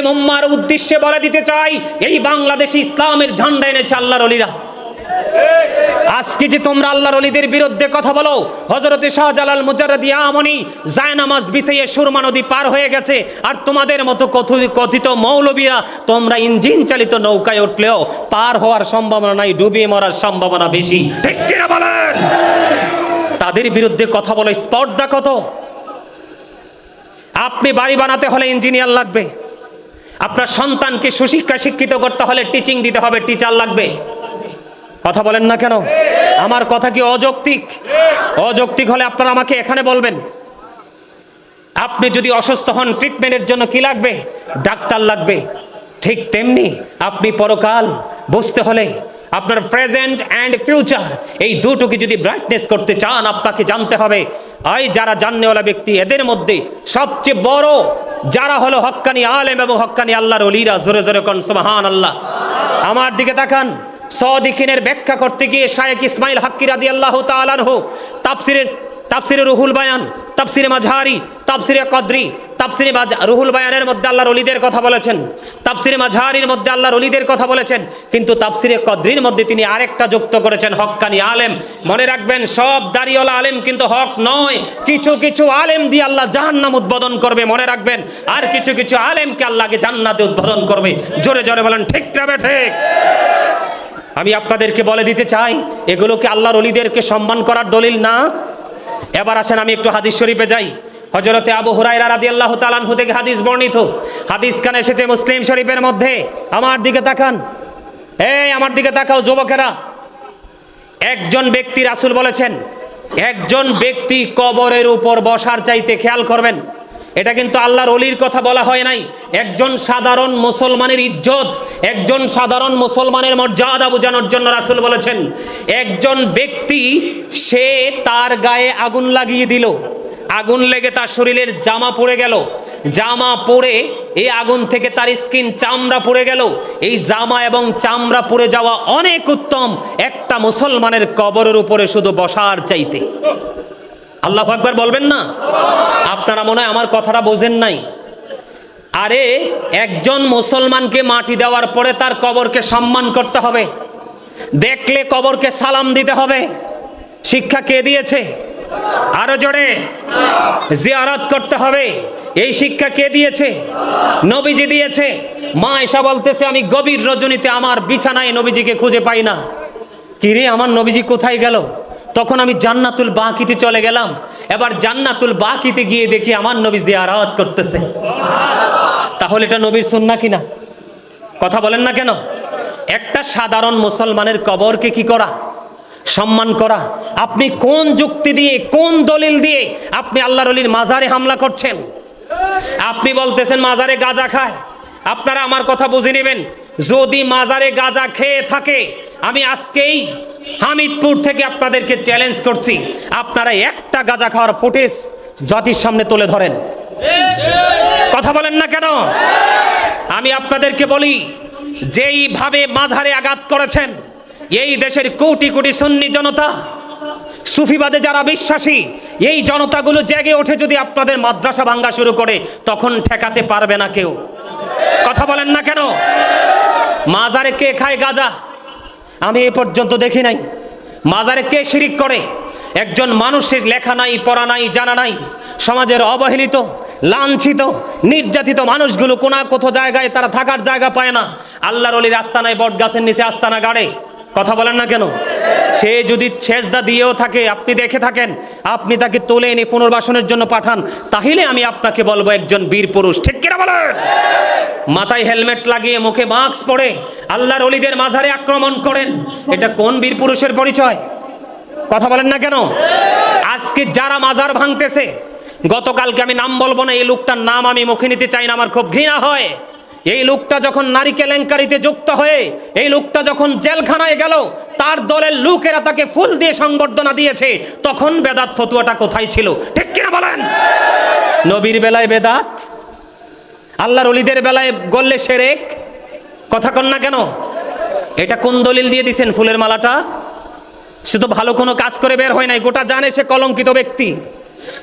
মুসলিম উম্মার উদ্দেশ্যে বলে দিতে চাই, এই বাংলাদেশে ইসলামের ঝান্ডা এনেছে আল্লাহর অলিরা। আজকে যে তোমরা আল্লাহর অলিদের বিরুদ্ধে কথা বলো হজরতে শাহজালাল মুজারদি আমনি জায়নামাজ বিছাইয়ে সুরমা নদী পার হয়ে গেছে, আর তোমাদের মতো কথি- কথিত মৌলবীরা তোমরা ইঞ্জিন চালিত নৌকায় উঠলেও পার হওয়ার সম্ভাবনা নাই, ডুবিয়ে মরার সম্ভাবনা বেশি। ঠিক কিনা বলেন? তাদের বিরুদ্ধে কথা বলো, স্পর্ধা কত? আপনি বাড়ি বানাতে হলে ইঞ্জিনিয়ার লাগবে। আপনার সন্তানকে সুশিক্ষা শিক্ষিত করতে হলে টিচিং দিতে হবে টিচার লাগবে। কথা বলেন না কেন? আমার কথা কি অযৌক্তিক? অযৌক্তিক হলে আপনারা আমাকে এখানে বলবেন। আপনি যদি অসুস্থ হন ট্রিটমেন্টের জন্য কি লাগবে? ডাক্তার লাগবে। ঠিক তেমনি আপনি পরকাল বুঝতে হলে আপনার প্রেজেন্ট অ্যান্ড ফিউচার এই দুটোকে যদি ব্রাইটনেস করতে চান, আপনাকে জানতে হবে, আই যারা জাননেওয়ালা ব্যক্তি, এদের মধ্যে সবচেয়ে বড় যারা হলো হক্কানি আলেম এবং হক্কানি আল্লাহর অলিরা জোরে জোরে কন সুবহান আল্লাহ আমার দিকে তাকান, সদিকিনের ব্যাখ্যা করতে গিয়ে শায়েক ইসমাইল হাক্কি রাদি আল্লাহ তালানহ তাফসিরের তাফসিরে রুহুল বায়ান, তাফসিরে মাঝহারি তাফসিরে কদ্রি, তাফসিরে মাঝ- রুহুল বায়ানের মধ্যে আল্লাহর অলিদের কথা বলেছেন, তাফসিরে মাঝহারির মধ্যে আল্লাহর অলিদের কথা বলেছেন, কিন্তু তাফসিরে কদ্রির মধ্যে তিনি আরেকটা যুক্ত করেছেন, হক্কানি আলেম। মনে রাখবেন, সব দাড়িওয়ালা আলেম কিন্তু হক নয়, কিছু কিছু আলেম দিয়ে আল্লাহ জাহান্নাম উদ্বোধন করবে, মনে রাখবেন, আর কিছু কিছু আলেমকে আল্লাহকে জান্নাতে উদ্বোধন করবে। জোরে জোরে বলেন, ঠিক না ঠিক? আমি আপনাদেরকে বলে দিতে চাই, এগুলোকে আল্লাহর অলিদেরকে সম্মান করার দলিল না। এবার আসেন, আমি একটু হাদিস শরীফে যাই। হজরতে আবু হুরাইরা আল্লাহ তাআলাহু থেকে হাদিস বর্ণিত। হাদিস খান এসেছে মুসলিম শরীফের মধ্যে। আমার দিকে তাকান। এই, আমার দিকে তাকাও যুবকেরা। একজন ব্যক্তি রাসুল বলেছেন, একজন ব্যক্তি কবরের উপর বসার চাইতে খেয়াল করবেন। এটা কিন্তু আল্লাহর অলির কথা বলা হয় নাই। একজন সাধারণ মুসলমানের ইজ্জত, একজন সাধারণ মুসলমানের মর্যাদা বোঝানোর জন্য রাসুল বলেছেন, একজন ব্যক্তি, সে তার গায়ে আগুন লাগিয়ে দিল, আগুন লেগে তার শরীরের জামা পড়ে গেল, জামা পড়ে এই আগুন থেকে তার স্কিন চামড়া পড়ে গেল, এই জামা এবং চামড়া পড়ে যাওয়া অনেক উত্তম, একটা মুসলমানের কবরের উপরে শুধু বসার চাইতে। আল্লাহ আকবার বলবেন না? আপনারা মনে হয় আমার কথাটা বোঝেন নাই। আরে, একজন মুসলমানকে মাটি দেওয়ার পরে তার কবরকে সম্মান করতে হবে। দেখলে কবরকে সালাম দিতে হবে। শিক্ষা কে দিয়েছে? আরও জোরে। জিয়ারত করতে হবে। এই শিক্ষা কে দিয়েছে? নবীজি দিয়েছে। মা এসা বলতেছে, আমি গভীর রজনীতে আমার বিছানায় নবীজিকে খুঁজে পাই না। কিরে, আমার নবীজি কোথায় গেল? তখন আমি জান্নাতুল বাকিতে চলে গেলাম। এবার জান্নাতুল বাকিতে গিয়ে দেখি আমার নবী জিয়ারত করতেছে। তাহলে এটা নবীর সুন্না কিনা কথা বলেন না কেন? একটা সাধারণ মুসলমানের কবরকে কি করা? সম্মান করা? আপনি কোন যুক্তি দিয়ে, কোন দলিল দিয়ে আপনি আল্লাহর অলির মাজারে হামলা করছেন? আপনি বলতেছেন, মাজারে গাঁজা খায়। আপনারা আমার কথা বুঝে নেবেন। যদি মাজারে গাঁজা খেয়ে থাকে, আমি আজকেই হামিদপুর থেকে আপনাদেরকে চ্যালেঞ্জ করছি। আপনারা একটা গাঁজা খাওয়ার ফুটেজ জাতির সামনে তুলে ধরেন। কথা বলেন না কেন? আমি আপনাদেরকে বলি, যেইভাবে মাঝারে আঘাত করেছেন, এই দেশের কোটি কোটি সুন্নি জনতা, সুফিবাদে যারা বিশ্বাসী, এই জনতাগুলো জেগে ওঠে যদি আপনাদের মাদ্রাসা ভাঙ্গা শুরু করে, তখন ঠেকাতে পারবে না কেউ। কথা বলেন না কেন? মাজারে কে খায় গাজা? আমি এ পর্যন্ত দেখি নাই। মাজারে কে শিরিক করে? একজন মানুষের লেখা নাই, পড়া নাই, জানা নাই। সমাজের অবহেলিত, লাঞ্ছিত, নির্যাতিত মানুষগুলো কোনা কোথাও জায়গায় তারা থাকার জায়গা পায় না। আল্লাহর অলির আস্তানায় বট গাছের নিচে আস্তানা গাড়ে। কথা বলেন না কেন? সে যদি ছেজদা দিয়েও থাকে, আপনি দেখে থাকেন, আপনি তাকে তুলে এনে পুনর্বাসনের জন্য পাঠান, তাহলে আমি আপনাকে বলব একজন বীর পুরুষ। ঠিক কিনা বলেন? মাথায় হেলমেট লাগিয়ে মুখে মাস্ক পরে আল্লাহর অলিদের মাঝারে আক্রমণ করেন। এটা কোন বীর পুরুষের পরিচয়? কথা বলেন না কেন? আজকে যারা মাজার ভাঙতেছে, গতকালকে আমি নাম বলব না, এই লোকটার নাম আমি মুখে নিতে চাই না, আমার খুব ঘৃণা হয়। এই লোকটা যখন নারী কেলেঙ্কারিতে যুক্ত হয়ে, এই লোকটা যখন জেলখানায় গেল, তার দলের লোকেরা তাকে ফুল দিয়ে সংবর্ধনা দিয়েছে, তখন বেদাত ফতুয়াটা কোথায় ছিল? ঠিক কিনা বলেন? নবীর বেলায় বেদাত? আল্লাহর অলিদের বেলায় গললে সেরেক? কথা কন না কেন? এটা কোন দলিল দিয়ে দিছেন ফুলের মালাটা? সে তো ভালো কোনো কাজ করে বের হয় নাই, গোটা জানে সে কলঙ্কিত ব্যক্তি।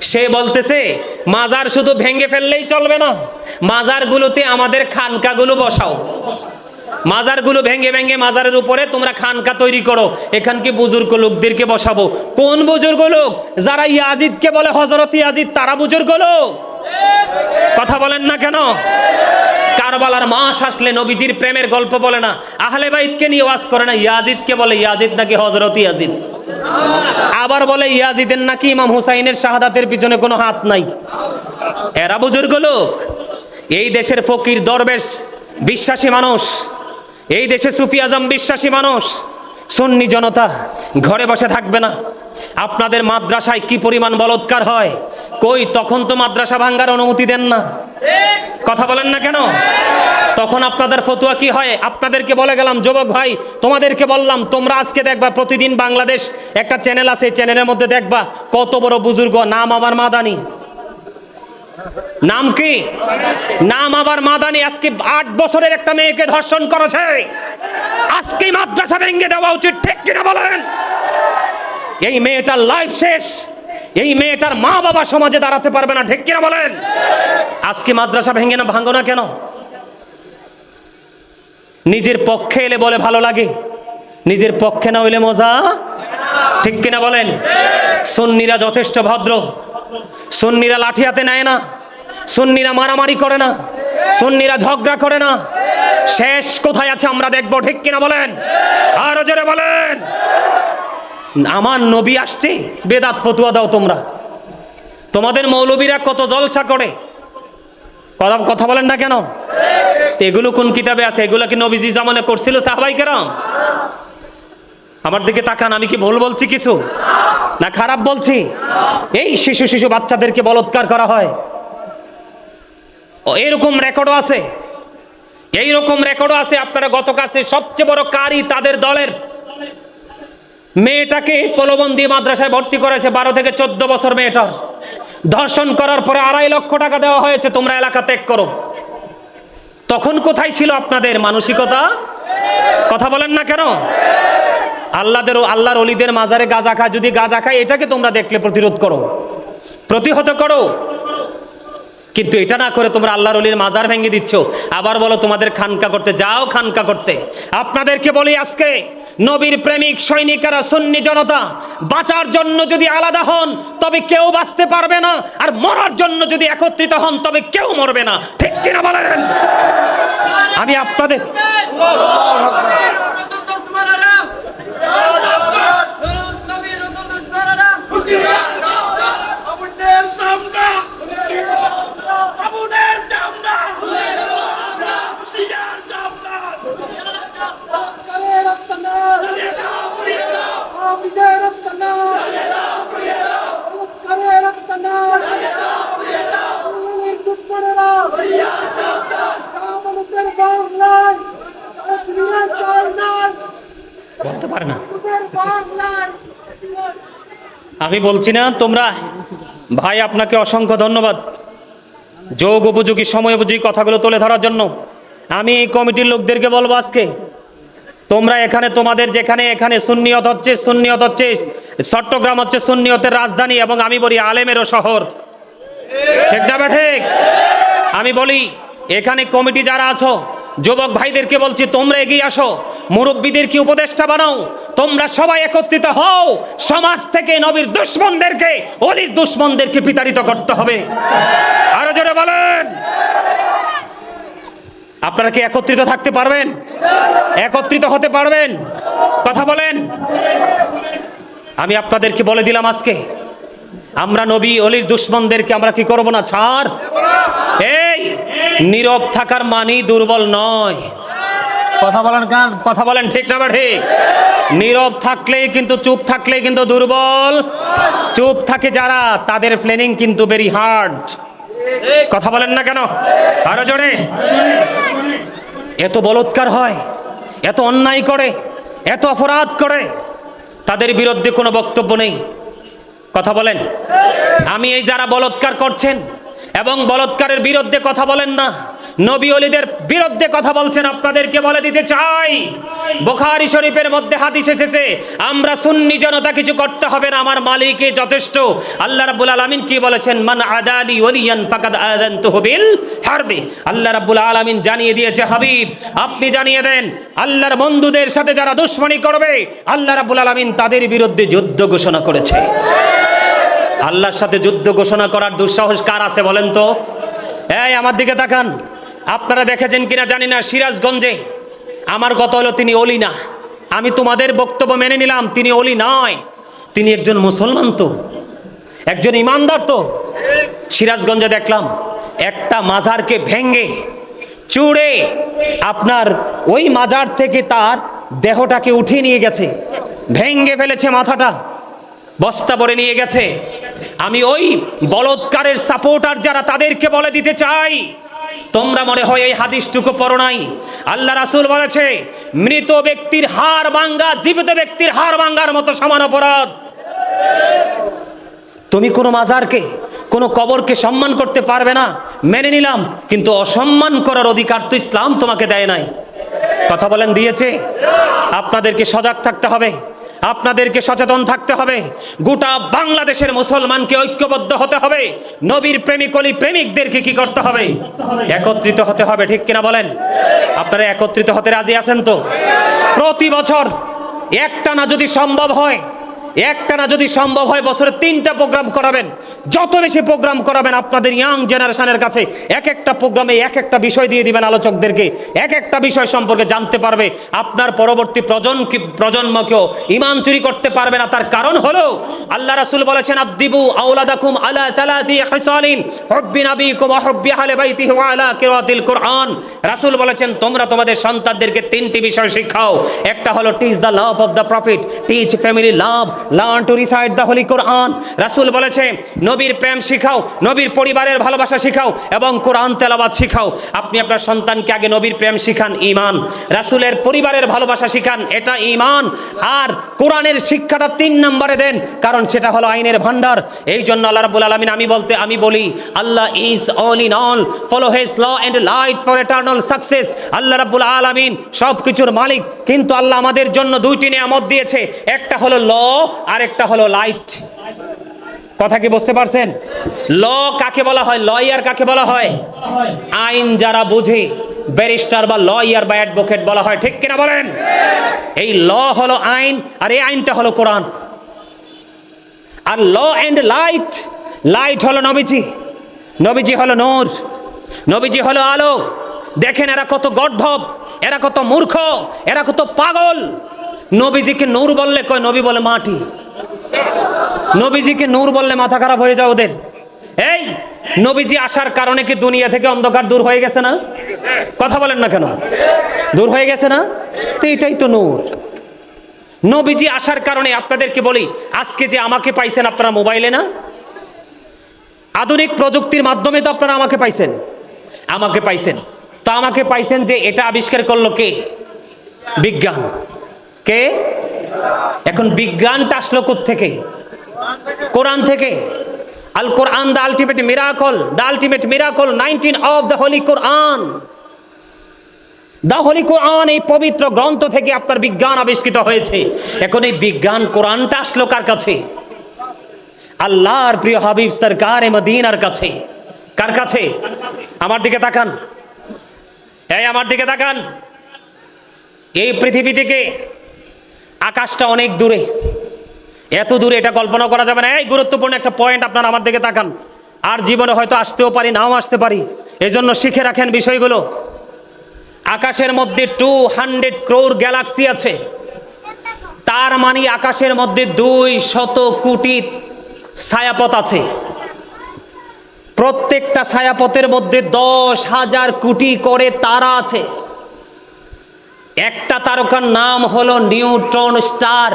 সে বলতেছে, মাজার শুধু ভেঙে ফেললেই চলবে না, মাজারগুলোতে আমাদের খানকাগুলো বসাও। মাজারগুলো ভেঙে ভেঙে মাজারের উপরে তোমরা খানকা তৈরি করো, এখান কি বুজুর্গ লোকদেরকে বসাবো? কোন বুজুর্গ লোক? যারা ইয়াজিদকে বলে হজরত ইয়াজিদ, তারা বুজুর্গ লোক? কথা বলেন না কেন? কারবালার মাস আসলে নবীজির প্রেমের গল্প বলে না। আহলে বাইতকে নিয়ে ওয়াজ করে না, ইয়াজিদকে বলে, ইয়াজিদ নাকি হজরত ইয়াজিদ? আবার বলে, ইয়াজিদের নাকি ইমাম হুসাইনের শাহাদাতের পিছনে কোনো হাত নাই। এরা বুজুর্গ লোক। এই দেশের ফকির, দরবেশ, বিশ্বাসী মানুষ। এই দেশে সুফি আজম বিশ্বাসী মানুষ। সুন্নি জনতা ঘরে বসে থাকবে না। আপনাদের মাদ্রাসায় কি পরিমাণ বলৎকার হয়? কই, তখন তো মাদ্রাসা ভাঙ্গার অনুমতি দেন না। কথা বলেন না কেন? তখন আপনাদের ফতুয়া কি হয়? আপনাদেরকে বলে গেলাম, যুবক ভাই, তোমাদেরকে বললাম, তোমরা আজকে দেখবা, প্রতিদিন বাংলাদেশ একটা চ্যানেল আছে চ্যানেলের মধ্যে দেখবা, কত বড় বুজুর্গ, নাম আমার মাদানি। নাম কি? নাম আবার মাদানি, আজকে আট বছরের একটা মেয়েকে ধর্ষণ করেছে। আজকে মাদ্রাসা ভেঙে দেওয়া উচিত, ঠিক কিনা বলেন? এই মেয়েটার লাইফ শেষ। এই মেয়েটার মা বাবা সমাজে দাঁড়াতে পারবে না, ঠিক কিনা বলেন? আজকে মাদ্রাসা ভেঙে না, ভাঙো না কেন? নিজের পক্ষে এলে বলে ভালো লাগে। নিজের পক্ষে না হইলে মজা ঠিক কিনা বলেন? সুন্নিরা যথেষ্ট ভদ্র। সুন্নিরা লাঠি হাতে নেয় না। সুন্নিরা মারামারি করে না। সুন্নিরা ঝগড়া করে না। শেষ কোথায় আছে আমরা দেখব ঠিক কিনা বলেন? আরও জোরে বলেন। আমার নবী আসছে, বেদাত ফতুয়া দাও তোমরা। তোমাদের মৌলবীরা কত জলসা করে। কথা বলেন না কেন? এগুলো কোন কিতাবে আছে? এগুলো কি নবীজি জামানে করছিল সাহবাই কেরাম? আমার দিকে তাকান, আমি কি ভুল বলছি কিছু? না খারাপ বলছি? এই শিশু শিশু বাচ্চাদেরকে বলৎকার করা হয়। এরকম রেকর্ডও আছে। এই রকম রেকর্ডও আছে, আপনারা গত কাছে সবচেয়ে বড় কারি তাদের দলের। মেয়েটাকে প্রলোভন মাদ্রাসায় ভর্তি করেছে, বারো থেকে চোদ্দ বছর মেয়েটার। ধর্ষণ করার পরে আড়াই লক্ষ টাকা দেওয়া হয়েছে, তোমরা এলাকা ত্যাগ করো। তখন কোথায় ছিল আপনাদের মানসিকতা? কথা বলেন না কেন? আল্লাহদের আল্লাহর অলিদের মাজারে গাজা খায়। যদি গাঁজা খায়, এটাকে তোমরা দেখলে প্রতিরোধ করো। প্রতিহত করো। কিন্তু এটা না করে তোমরা আল্লাহর অলির মাজার ভেঙে দিচ্ছ। আবার বলো, তোমাদের খানকা করতে, যাও খানকা করতে। আপনাদেরকে বলি আজকে, নবীর প্রেমিক সৈনিকেরা সুন্নি জনতা, বাঁচার জন্য যদি আলাদা হন, তবে কেউ বাঁচতে পারবে না, আর মরার জন্য যদি একত্রিত হন, তবে কেউ মরবে না। ঠিক কিনা বলেন? আমি আপনাদের আবুনের চামড়া আবুনের চামড়া হুশিয়ার সাবধান করে রাস্তানা আমিদের রাস্তানা করে রাস্তানা দুশ্মনেরা আমাদের বাংলায় কাশ্মীরের বাংলায় বলতে পারে না। আমি বলছি না, তোমরা ভাই আপনাকে অসংখ্য ধন্যবাদ। যোগ উপযোগী, সময় উপযোগী কথাগুলো তুলে ধরার জন্য। আমি এই কমিটির লোকদেরকে বলব আজকে, তোমরা এখানে তোমাদের যেখানে এখানে সুন্নিয়ত হচ্ছে সুন্নিয়ত হচ্ছে চট্টগ্রাম হচ্ছে সুন্নিয়তের রাজধানী এবং আমি বলি আলেমেরও শহর। ঠিক না ঠিক? আমি বলি, এখানে কমিটি যারা আছো যুবক ভাইদেরকে বলছি, তোমরা এগিয়ে আসো। মুরব্বীদেরকে উপদেষ্টা বানাও? তোমরা সবাই একত্রিত হও। সমাজ থেকে নবীর দুশ্মনদেরকে, অলির দুশ্মনদেরকে বিতাড়িত করতে হবে। আরও জোরে বলেন। আপনারা কি একত্রিত থাকতে পারবেন? একত্রিত হতে পারবেন? কথা বলেন। আমি আপনাদেরকে বলে দিলাম আজকে, আমরা নবী, অলির দুশ্মনদেরকে আমরা কি করব না? ছাড়। নীরব থাকার মানেই দুর্বল নয়। কথা বলেন কান, কথা বলেন ঠিক না ঠিক? নীরব থাকলেই কিন্তু, চুপ থাকলেই কিন্তু দুর্বল। চুপ থাকে যারা, তাদের প্ল্যানিং কিন্তু ভেরি হার্ড কথা বলেন না কেন? আরও জোরে। এত বলৎকার হয়, এত অন্যায় করে, এত অপরাধ করে, তাদের বিরুদ্ধে কোনো বক্তব্য নেই। কথা বলেন। আমি এই যারা বলৎকার করছেন এবং বলৎকারের বিরুদ্ধে কথা বলেন না। নবী অলিদের বিরুদ্ধে কথা বলছেন, আপনাদেরকে বলে দিতে চাই। বোখারি শরীফের মধ্যে হাদিস এসেছে, আমরা সুন্নি জনতা কিছু করতে হবে না, আমার মালিকই যথেষ্ট। আল্লাহ রাব্বুল আলামিন কি বলেছেন? মান আদালি ওয়ালিয়ান ফাকাদ আযানতুহু বিল হারবি। আল্লাহ রাব্বুল আলামিন জানিয়ে দিয়েছে, হাবিব, আপনি জানিয়ে দেন, আল্লাহর বন্ধুদের সাথে যারা দুশ্মনী করবে, আল্লাহ রাব্বুল আলামিন তাদের বিরুদ্ধে যুদ্ধ ঘোষণা করেছে। আল্লাহর সাথে যুদ্ধ ঘোষণা করার দুঃসাহস কার আছে বলেন তো? এই, আমার দিকে তাকান। আপনারা দেখেছেন কিনা জানি না, সিরাজগঞ্জে। আমার গত হলো তিনি অলি না। আমি তোমাদের বক্তব্য মেনে নিলাম, তিনি অলি নয়। তিনি একজন মুসলমান তো। একজন ইমানদার তো। সিরাজগঞ্জে দেখলাম, একটা মাজারকে ভেঙ্গে চুড়ে আপনার ওই মাজার থেকে তার দেহটাকে উঠিয়ে নিয়ে গেছে। ভেঙ্গে ফেলেছে মাথাটা। বস্তা ভরে নিয়ে গেছে। আমি ওই বলৎকারের সাপোর্টার যারা তাদেরকে বলে দিতে চাই। তোমরা মনে হয় এই হাদিসটুকু পড়ো নাই। আল্লাহ রাসুল বলেছে, মৃত ব্যক্তির হার ভাঙ্গা, জীবিত ব্যক্তির হার ভাঙ্গার মতো সমান অপরাধ। তুমি কোনো মাজারকে, কোনো কবরকে সম্মান করতে পারবে না, মেনে নিলাম, কিন্তু অসম্মান করার অধিকার তো ইসলাম তোমাকে দেয় নাই। কথা বলেন দিয়েছে? আপনাদেরকে সজাগ থাকতে হবে। আপনাদেরকে সচেতন থাকতে হবে। গোটা বাংলাদেশের মুসলমানকে ঐক্যবদ্ধ হতে হবে। নবীর প্রেমিকলি প্রেমিকদেরকে কি করতে হবে? একত্রিত হতে হবে, ঠিক কিনা বলেন? আপনারা একত্রিত হতে রাজি আছেন তো? প্রতি বছর একটা না যদি সম্ভব হয় একটা না যদি সম্ভব হয় বছরে তিনটা প্রোগ্রাম করাবেন। যত বেশি প্রোগ্রাম করাবেন আপনাদের ইয়াং জেনারেশনের কাছে, এক একটা প্রোগ্রামে এক একটা বিষয় দিয়ে দিবেন আলোচকদেরকে। এক একটা বিষয় সম্পর্কে জানতে পারবে। আপনার পরবর্তী প্রজন্ম প্রজন্মকেও ইমান চুরি করতে পারবে না। তার কারণ হলো, আল্লাহ রাসূল বলেছেন আদিবু আওলাদাকুম আলা তালাতি হিসালিন, হুব্বি নাবিকুম হুব্বি আহলি বাইতিহি ওয়া আলা কিরাতিল কুরআন। রাসূল বলেছেন, তোমরা তোমাদের সন্তানদেরকে তিনটি বিষয় শিখাও। একটা হলো teach the love of the prophet teach family love learn to recite the holy Quran রাসূল বলেছে, নবীর প্রেম শিখাও, নবীর পরিবারের ভালোবাসা শিখাও এবং কোরআন তেলাওয়াত শিখাও। আপনি আপনার সন্তানকে আগে নবীর প্রেম শিখান, ঈমান। রাসূলের পরিবারের ভালোবাসা শিখান, এটা ঈমান। আর কোরআনের শিক্ষাটা তিন নম্বরে দেন, কারণ সেটা হলো আইনের ভান্ডার এই জন্য আল্লাহ রাব্বুল আলামিন আমি বলতে, আমি বলি, Allah is all in all follow his law and light for eternal success Allah রাব্বুল আলামিন সব কিছুর মালিক, কিন্তু আল্লাহ আমাদের জন্য দুইটি নিয়ামত দিয়েছে। একটা হলো ল আর একটা হলো লাইট কথা কি বুঝতে পারছেন? ল কাকে বলা হয়? লয়ার কাকে বলা হয়? আইন যারা বুঝে ব্যারিস্টার বা লয়ার বা অ্যাডভোকেট বলা হয়, ঠিক কিনা বলেন? এই ল হলো আইন, আর এই আইনটা হলো কোরআন। আর ল অ্যান্ড লাইট লাইট হলো নবীজি। নবীজি হলো নূর। নবীজি হলো আলো। দেখেন এরা কত গর্ধব এরা কত মূর্খ, এরা কত পাগল। নবীজিকে নূর বললে কয়, নবী বলে মাটি। নবীজিকে নূর বললে মাথা খারাপ হয়ে যায় ওদের। এই, নবীজি আসার কারণে কি দুনিয়া থেকে অন্ধকার দূর হয়ে গেছে না? কথা বলেন না কেন? দূর হয়ে গেছে না? তো এটাই তো নূর। নবীজি আসার কারণে আপনাদেরকে বলি, আজকে যে আমাকে পাইছেন আপনারা মোবাইলে না? আধুনিক প্রযুক্তির মাধ্যমে তো আপনারা আমাকে পাইছেন। আমাকে পাইছেন। তো আমাকে পাইছেন যে এটা আবিষ্কার করল কে? বিজ্ঞান। কে? এখন বিজ্ঞানটা আসলো থেকে কোরআন থেকে। Al Quran the ultimate miracle, the ultimate miracle nineteen of the holy Quran. The holy Quran এই পবিত্র গ্রন্থ থেকে আপনার বিজ্ঞান আবিষ্কৃত হয়েছে। এখন এই বিজ্ঞান কোরআনটা আসলো কার কাছে? আল্লাহর প্রিয় হাবিব সরকার মদিনার কাছে। কার কাছে? আমার দিকে তাকান। এই আমার দিকে তাকান। এই পৃথিবী থেকে আকাশটা অনেক দূরে। এত দূরে এটা কল্পনা করা যাবে না। এই গুরুত্বপূর্ণ একটা পয়েন্ট আপনারা আমার দিকে তাকান। আর জীবনে হয়তো আসতেও পারি, নাও আসতে পারি। এজন্য শিখে রাখেন বিষয়গুলো। আকাশের মধ্যে টু হান্ড্রেড ক্রোর গ্যালাক্সি আছে। তার মানে আকাশের মধ্যে দুই শত কোটি ছায়াপথ আছে। প্রত্যেকটা ছায়াপথের মধ্যে দশ হাজার কোটি করে তারা আছে। একটা তারকার নাম হলো নিউট্রন স্টার।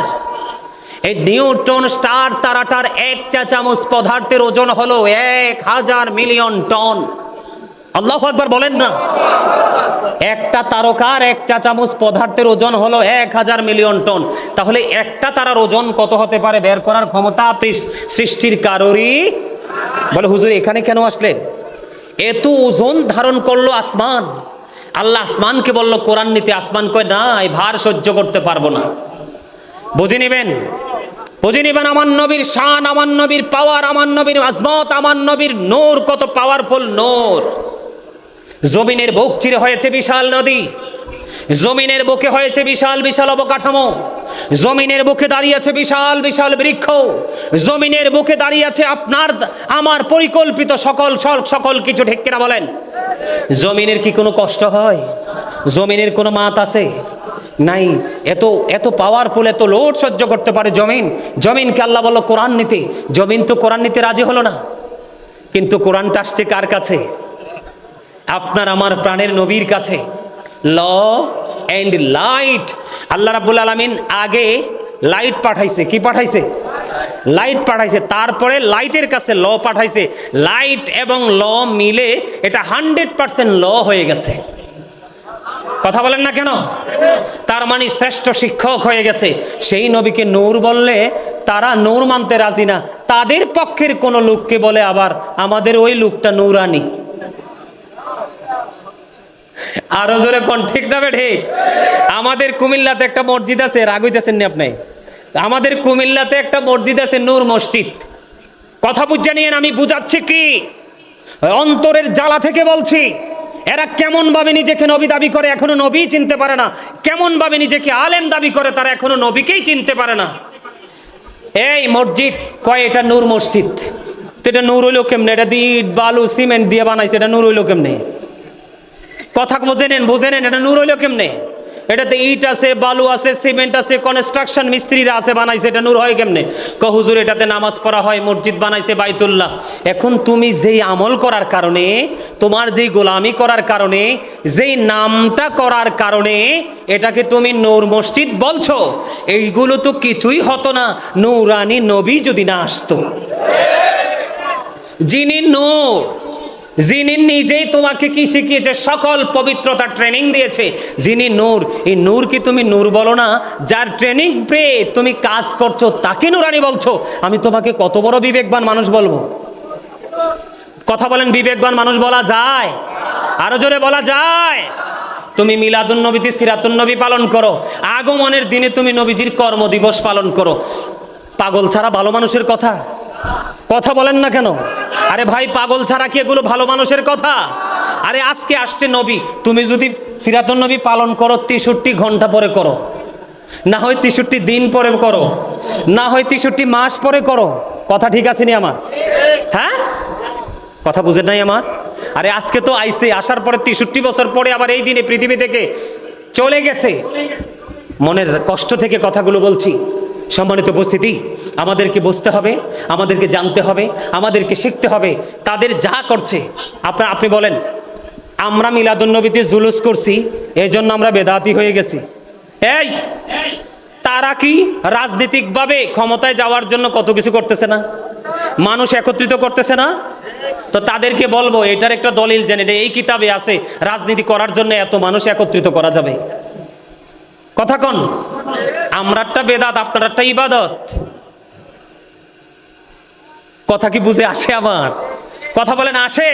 এই নিউট্রন স্টার তারাটার এক চা চামচ পদার্থের ওজন হলো এক হাজার মিলিয়ন টন। আল্লাহ একবার বলেন না? একটা তারকার এক চা চামচ পদার্থের ওজন হলো এক হাজার মিলিয়ন টন। তাহলে একটা তারার ওজন কত হতে পারে? বের করার ক্ষমতা সৃষ্টির কারোরই বলে, হুজুর, এখানে কেন আসলেন? এত ওজন ধারণ করল আসমান। আল্লাহ আসমানকে বলল, কোরআন নিতে আসমান কয়, না, এই ভার সহ্য করতে পারব না। বুঝে নেবেন? বুঝে নেবেন, আমার নবীর শান, আমার নবীর পাওয়ার আমার নবীর আজমত, আমার নবীর নূর, কত পাওয়ারফুল নোর। জমিনের বুক চিরে হয়েছে বিশাল নদী। জমিনের বুকে হয়েছে বিশাল বিশাল অবকাঠামো। জমিনের বুকে দাঁড়িয়ে আছে বিশাল বিশাল বৃক্ষ। জমিনের বুকে দাঁড়িয়ে আছে আপনার, আমার পরিকল্পিত সকল সকল কিছু, ঠিক বলেন? জমিনের কি কোনো কষ্ট হয়? জমিনের কোনো মাত আছে? নাই। এত এত পাওয়ারফুল এত লোড সহ্য করতে পারে জমিন। জমিনকে আল্লাহ বলল, কোরআন নিতে। জমিন তো কোরআন নিতে রাজি হলো না। কিন্তু কোরআনটা আসছে কার কাছে? আপনার আমার প্রাণের নবীর কাছে। ল অ্যান্ড লাইট আল্লাহ রাব্বুল আলামিন আগে লাইট পাঠাইছে। কি পাঠাইছে? লাইট পাঠাইছে। তারপরে লাইটের কাছে ল পাঠাইছে। লাইট এবং ল মিলে এটা হান্ড্রেড পার্সেন্ট ল হয়ে গেছে। কথা বলেন না কেন? তার মানে শ্রেষ্ঠ শিক্ষক হয়ে গেছে। সেই নবীকে নূর বললে তারা নূর মানতে রাজি না। তাদের পক্ষের কোন লোককে বলে আবার, আমাদের ওই লোকটা নূরানি। আরও জোরে কোন ঠিক না বেঠে? আমাদের কুমিল্লাতে একটা মসজিদ আছে, রাগ হইতেছেন নি আপনি? আমাদের কুমিল্লাতে একটা মসজিদ আছে, নূর মসজিদ। কথা বুঝে নিয়েন, আমি বুঝাচ্ছি কি? অন্তরের জ্বালা থেকে বলছি, এরা কেমন ভাবে নিজেকে নবী দাবি করে এখনও নবী চিনতে পারে না। কেমন ভাবে নিজেকে আলেম দাবি করে তারা এখনও নবীকেই চিনতে পারে না। এই মসজিদ কয়, এটা নূর মসজিদ। তো এটা নূর হইল কেমনে? এটা দিট বালু, সিমেন্ট দিয়ে বানাইছে, এটা নূর হইল কেমনে? কথা বুঝে নেন বুঝে নেন, এটা নূর হইল কেমনে? এটাতে ইট আছে, বালু আছে, সিমেন্ট আছে কনস্ট্রাকশন মিস্ত্রিরা আছে, বানাইছে। এটা নূর হয় কেমনে? ক হুজুর, এটাতে নামাজ পড়া হয়, মসজিদ বানাইছে বাইতুল্লাহ। এখন তুমি যেই আমল করার কারণে, তোমার যেই গোলামি করার কারণে, যেই নামটা করার কারণে, এটাকে তুমি নূর মসজিদ বলছো, এইগুলো তো কিছুই হতো না। নূরানি নবী যদি না আসতো। যিনি নূর যিনি নিজেই তোমাকে কি শিখিয়েছে? সকল পবিত্রতা ট্রেনিং দিয়েছে। যিনি নূর, এই নূর কি তুমি নূর বলো না? যার ট্রেনিং পেয়ে তুমি কাজ করছ, তাকে নূরানি বলছো। আমি তোমাকে কত বড় বিবেকবান মানুষ বলব? কথা বলেন, বিবেকবান মানুষ বলা যায়? আরও জোরে বলা যায়? তুমি মিলাদুন নবীতে সিরাতুন নবী পালন করো। আগমনের দিনে তুমি নবীজির কর্মদিবস পালন করো। পাগল ছাড়া ভালো মানুষের কথা? কথা বলেন না কেন? আরে ভাই, পাগল ছাড়া কি এগুলো ভালো মানুষের কথা? আরে আজকে আসছে নবী, তুমি যদি সিরাতুন নবী পালন করো, তেষট্টি ঘণ্টা পরে করো। না হয় তেষট্টি দিন পরে করো, না হয় তেষট্টি মাস পরে করো। কথা ঠিক আছে নি আমার? হ্যাঁ? কথা বুঝেন নাই আমার? আরে আজকে তো আইসে, আসার পরে তেষট্টি বছর পরে আবার এই দিনে পৃথিবী থেকে চলে গেছে। মনের কষ্ট থেকে কথাগুলো বলছি। সম্মানিত উপস্থিতি, আমাদেরকে বুঝতে হবে, আমাদেরকে জানতে হবে, আমাদেরকে শিখতে হবে তাদের যা করছে। আপনার, আপনি বলেন, আমরা মিলাদুন্নবীতে জুলুস করছি এই জন্য আমরা বেদাতি হয়ে গেছি। এই, তারা কি রাজনৈতিকভাবে ক্ষমতায় যাওয়ার জন্য কত কিছু করতেছে না? মানুষ একত্রিত করতেছে না? তো তাদেরকে বলব, এটার একটা দলিল জেনে এই কিতাবে আছে, রাজনীতি করার জন্য এত মানুষ একত্রিত করা যাবে। কথা কন। আমরারটা বেদাত আপনারটা ইবাদত। কথা কি বুঝে আসে আমার? কথা বলেন, আসে?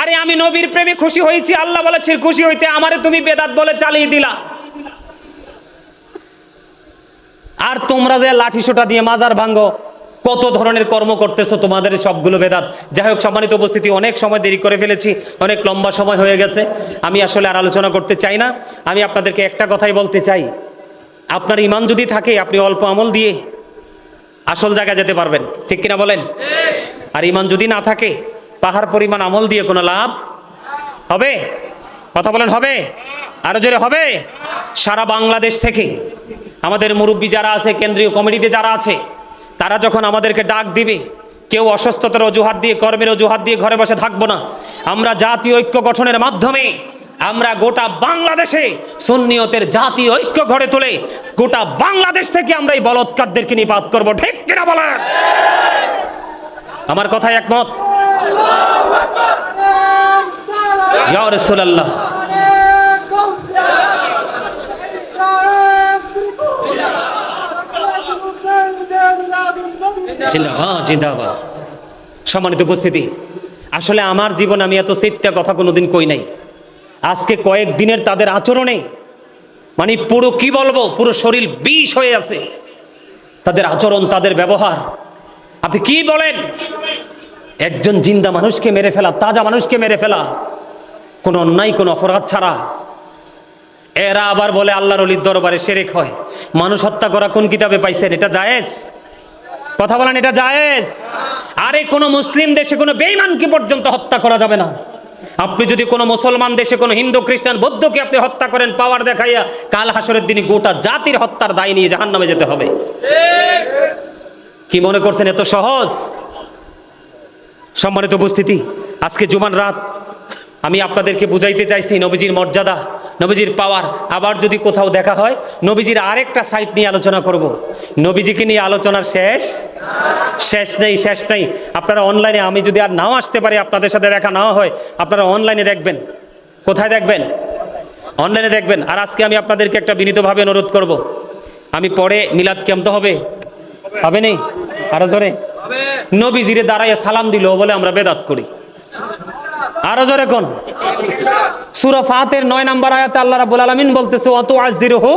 আরে আমি নবীর প্রেমে খুশি হয়েছি, আল্লাহ বলেছে, খুশি হইতে আমারে তুমি বেদাত বলে চালিয়ে দিলা। আর তোমরা যে লাঠি সোটা দিয়ে মাজার ভাঙ্গো কত ধরনের কর্ম করতেছো তোমাদের সবগুলো বেদাত? যাই হোক, সম্মানিত উপস্থিতি, অনেক সময় দেরি করে ফেলেছি, অনেক লম্বা সময় হয়ে গেছে। আমি আসলে আর আলোচনা করতে চাই না। আমি আপনাদেরকে একটা কথাই বলতে চাই। আপনার ইমান যদি থাকে, আপনি অল্প আমল দিয়ে আসল জায়গায় যেতে পারবেন। ঠিক কিনা বলেন? আর ইমান যদি না থাকে, পাহাড় পরিমাণ আমল দিয়ে কোনো লাভ হবে? কথা বলেন, হবে? আরও জোরে, হবে? সারা বাংলাদেশ থেকে আমাদের মুরব্বী যারা আছে, কেন্দ্রীয় কমিটিতে যারা আছে তারা যখন আমাদেরকে ডাক দিবে কেউ অসুস্থতার অজুহাত দিয়ে কর্মের অজুহাত দিয়ে ঘরে বসে থাকব না। আমরা জাতীয় ঐক্য গঠনের মাধ্যমে আমরা গোটা বাংলাদেশে সুন্নিয়তের জাতীয় ঐক্য ঘরে তোলে গোটা বাংলাদেশ থেকে আমরা এই বলৎকারদেরকে নিপাত করব। ঠিক কিনা বলেন? আমার কথায় একমত? ইয়া রাসূলুল্লাহ। সম্মানিত উপস্থিতি, আসলে আমার জীবন আমি এত সত্যা কথা কোনোদিন কই নাই। আজকে কয়েক দিনের তাদের আচরণে মানে পুরো কি বলব, পুরো শরীর বিষ হয়ে আছে। তাদের আচরণ, তাদের ব্যবহার, আপনি কি বলেন? একজন জিন্দা মানুষকে মেরে ফেলা, তাজা মানুষকে মেরে ফেলা, কোনো অন্যায়, কোনো অপরাধ ছাড়া। এরা আবার বলে, আল্লাহর অলির দরবারে সেরেক হয়। মানুষ হত্যা করা কোন কিতাবে পাইছেন? এটা জায়েজ? কথা বলেন, এটা জায়েজ? আরে কোনো মুসলিম দেশে কোনো বেঈমানকে পর্যন্ত হত্যা করা যাবে না। আপনি যদি কোনো মুসলমান দেশে কোনো হিন্দু, খ্রিস্টান, বৌদ্ধকে আপনি হত্যা করেন, পাওয়ার দেখাইয়া কাল হাসরের দিনে গোটা জাতির হত্যার দায় নিয়ে জাহান্নামে যেতে হবে। কি মনে করছেন, এত সহজ? সম্মানিত উপস্থিতি, আজকে জুমান রাত আমি আপনাদেরকে বুঝাইতে চাইছি নবীজির মর্যাদা নবীজির পাওয়ার আবার যদি কোথাও দেখা হয় নবীজির আরেকটা সাইট নিয়ে আলোচনা করব। নবীজিকে নিয়ে আলোচনার শেষ? শেষ নেই শেষ নেই। আপনারা অনলাইনে আমি যদি আর নাও আসতে পারি আপনাদের সাথে দেখা নাও হয় আপনারা অনলাইনে দেখবেন। কোথায় দেখবেন? অনলাইনে দেখবেন। আর আজকে আমি আপনাদেরকে একটা বিনীতভাবে অনুরোধ করব। আমি পরে মিলাদ কেমতে হবে? হবে নেই আরও জোরে? নবীজিরে দাঁড়াইয়া সালাম দিল বলে আমরা বেদাত করি। আরও জোরে কোন? সূরা ফাতের নয় নাম্বার আয়াতে আল্লাহ রাব্বুল আলামিন বলতেছে অত আজিরহু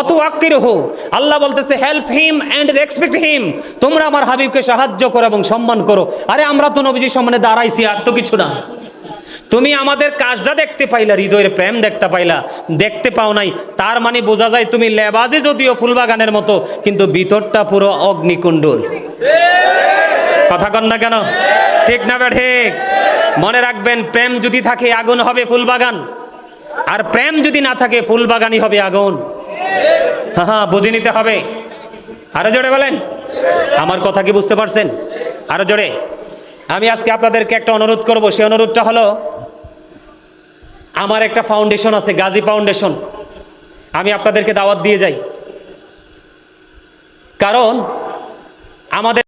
অত আকিরহু আল্লাহ বলতেছে help him and respect him তোমরা আমার হাবিবকে সাহায্য করো এবং সম্মান করো। আরে আমরা তো নবীজির সামনে দাঁড়াইছি, আর তো কিছু না। তুমি আমাদের কাজটা দেখতে পাইলা, হৃদয়ের প্রেম দেখতে পাইলা। দেখতে পাও নাই, তার মানে বোঝা যায় তুমি লেবাজে যদিও ফুলবাগানের মতো, কিন্তু ভিতরটা পুরো অগ্নিকুণ্ডল। কথা কন না কেন? ঠিক না বে ঠিক? মনে রাখবেন, প্রেম যদি থাকে আগুন হবে ফুলবাগান। আর প্রেম যদি না থাকে ফুলবাগানই হবে আগুন। হ্যাঁ হ্যাঁ বুঝে নিতে হবে। আরও জোরে বলেন? আমার কথা কি বুঝতে পারছেন? আরও জোরে। আমি আজকে আপনাদেরকে একটা অনুরোধ করব। সেই অনুরোধটা হলো, আমার একটা ফাউন্ডেশন আছে, গাজী ফাউন্ডেশন আমি আপনাদেরকে দাওয়াত দিয়ে যাই। কারণ, আমাদের